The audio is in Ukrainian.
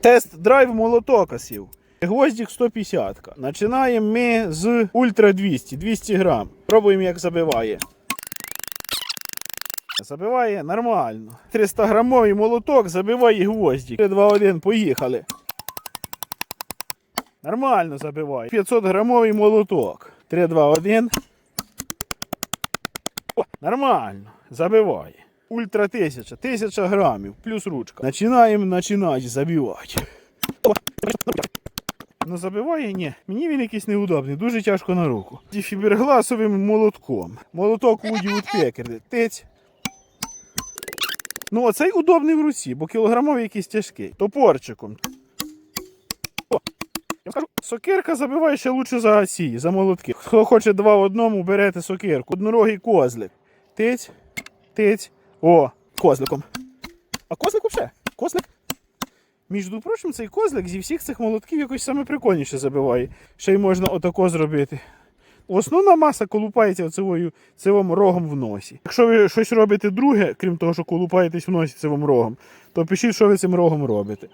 Тест-драйв молотокосів. Гвоздик 150. Починаємо ми з Ультра 200, 200 грам. Пробуємо, як забиває. Забиває нормально. 300 грамовий молоток забиває гвоздик. 3, 2, 1, поїхали. Нормально забиває. 500 грамовий молоток. 3, 2, 1. О, нормально. Забиває. Ультра 1000, 1000 грамів, плюс ручка. Починаємо починати забивати. Ну забиває, ні. Мені він якийсь неудобний, дуже тяжко на руку. Фібергласовим молотком. Молоток Вуді Woodpecker. Тиць. Ну, оцей удобний в руці, бо кілограмовий якийсь тяжкий. Топорчиком. Сокирка забиває ще лучше за ці, за молотки. Хто хоче два в одному, берете сокирку. Однорогий козлик. Тиць, тиць. О, козликом. А козлик взагалі? Козлик між прочим, цей козлик зі всіх цих молотків якось саме прикольніше забиває. Ще й можна отако зробити. Основна маса колупається оцевою цивом рогом в носі. Якщо ви щось робите друге, крім того, що колупаєтесь в носі цивом рогом, то пишіть, що ви цим рогом робите.